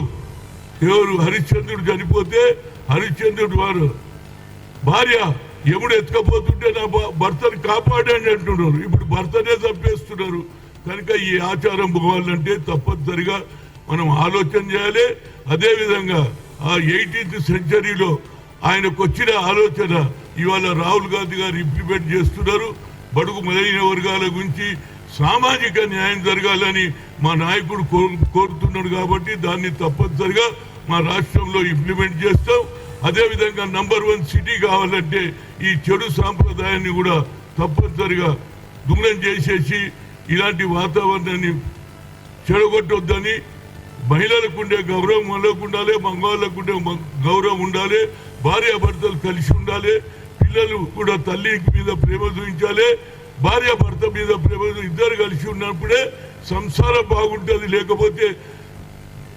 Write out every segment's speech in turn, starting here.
తమ్ముడు ఎవరు హరిశ్చంద్రుడు చనిపోతే హరిశ్చంద్రుడు వారు. భార్య ఎముడు ఎత్తుకపోతుంటే నా భర్తను కాపాడండి అంటున్నారు. ఇప్పుడు భర్తనే చంపేస్తున్నారు. కనుక ఈ ఆచారం పోవాలంటే తప్పనిసరిగా మనం ఆలోచన చేయాలి. అదేవిధంగా ఆ ఎయిటీన్త్ సెంచరీలో ఆయనకు వచ్చిన ఆలోచన ఇవాళ రాహుల్ గాంధీ గారు ఇంప్లిమెంట్ చేస్తున్నారు. బడుగు మొదలైన వర్గాల గురించి సామాజిక న్యాయం జరగాలని మా నాయకుడు కోరు- కోరుతున్నాడు కాబట్టి దాన్ని తప్పనిసరిగా మా రాష్ట్రంలో ఇంప్లిమెంట్ చేస్తాం. అదేవిధంగా నంబర్ వన్ సిటీ కావాలంటే ఈ చెడు సాంప్రదాయాన్ని కూడా తప్పనిసరిగా దూరం చేసేసి ఇలాంటి వాతావరణాన్ని చెడగొట్టొద్దని మహిళలకు ఉండే గౌరవం మనకు ఉండాలి మగవాళ్ళకు ఉండే గౌరవం ఉండాలి భార్యాభర్తలు కలిసి ఉండాలి పిల్లలు కూడా తల్లి మీద ప్రేమ చూపించాలి భార్య భర్త మీద ప్రేమ ఇద్దరు కలిసి ఉన్నప్పుడే సంసారం బాగుంటుంది. లేకపోతే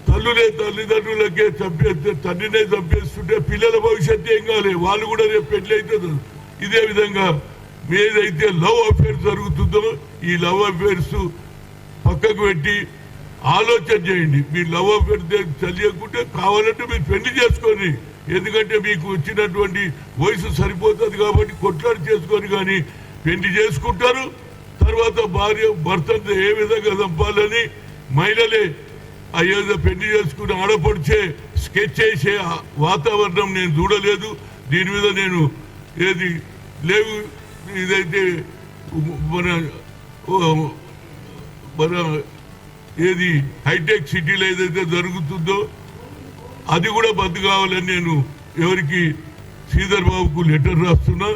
తల్లులే తల్లిదండ్రులకే చంపేస్తే తండ్రినే చంపేస్తుంటే పిల్లల భవిష్యత్తు ఏం కాలే? వాళ్ళు కూడా రేపు పెళ్ళి అవుతుంది ఇదే విధంగా మీదైతే లవ్ అఫేర్ జరుగుతుందో ఈ లవ్ అఫేర్స్ పక్కకు పెట్టి ఆలోచన చేయండి. మీ లవ్ అఫేర్ తెలియకుంటే కావాలంటే మీరు పెళ్ళి చేసుకోండి. ఎందుకంటే మీకు వచ్చినటువంటి వయసు సరిపోతుంది కాబట్టి కొట్లాడు చేసుకొని కానీ పెళ్ళి చేసుకుంటారు. తర్వాత భార్య భర్తను ఏ విధంగా చంపాలని మహిళలే అయ్యేదో పెళ్ళి చేసుకుని ఆడపడిచే స్కెచ్ చేసే వాతావరణం నేను చూడలేదు. దీని మీద నేను ఏది లేవు. ఇదైతే మన మన ఏది హైటెక్ సిటీలో ఏదైతే జరుగుతుందో అది కూడా బద్దు కావాలని నేను ఎవరికి శ్రీధర్ బాబుకు లెటర్ రాస్తున్నా.